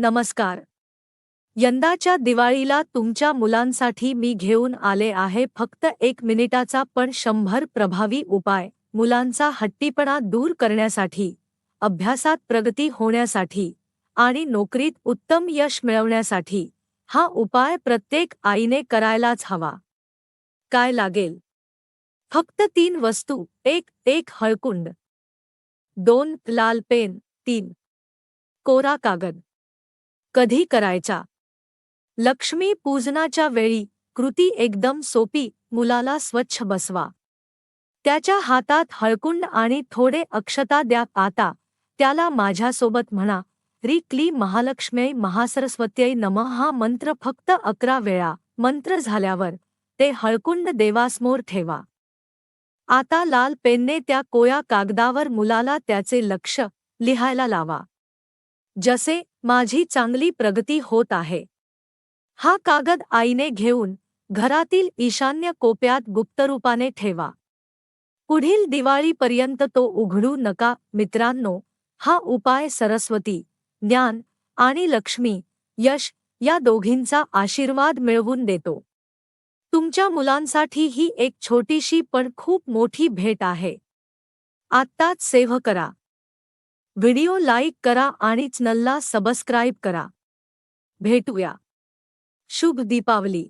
नमस्कार. यंदाच्या दिवाळीला तुमच्या मुलांसाठी मी घेऊन आले आहे फक्त एक मिनिटाचा पण शंभर प्रभावी उपाय मुलांचा हट्टीपणा दूर करण्यासाठी अभ्यासात प्रगती होण्यासाठी आणि नोकरीत उत्तम यश मिळवण्यासाठी. हा उपाय प्रत्येक आईने करायलाच हवा. काय लागेल? फक्त तीन वस्तू एक एक हळकुंड. दोन लाल पेन तीन. कोरा कागद. कधी करायचा? लक्ष्मी पूजनाच्या वेळी कृती एकदम सोपी मुलाला स्वच्छ बसवा. त्याच्या हातात हळकुंड आणि थोडे अक्षता द्या. आता त्याला माझ्यासोबत म्हणा री क्ली महालक्ष्म्यै महासरस्वत्यै नम हा मंत्र फक्त अकरा वेळा मंत्र झाल्यावर ते हळकुंड देवासमोर ठेवा. आता लाल पेनने त्या कोया कागदावर मुलाला त्याचे लक्ष लिहायला लावा. जसे माझी चांगली प्रगती होत आहे. हा कागद आईने घेऊन घरातील ईशान्य कोप्यात गुप्तरूपाने ठेवा. पुढील दिवाळीपर्यंत तो उघडू नका मित्रांनो. हा उपाय सरस्वती ज्ञान आणि लक्ष्मी यश या दोघींचा आशीर्वाद मिळवून देतो. तुमच्या मुलांसाठी ही एक छोटीशी पण खूप मोठी भेट आहे. आत्ताच सेव्ह करा. व्हिडिओ लाईक करा आणि चॅनलला सबस्क्राईब करा. भेटूया. शुभ दीपावली.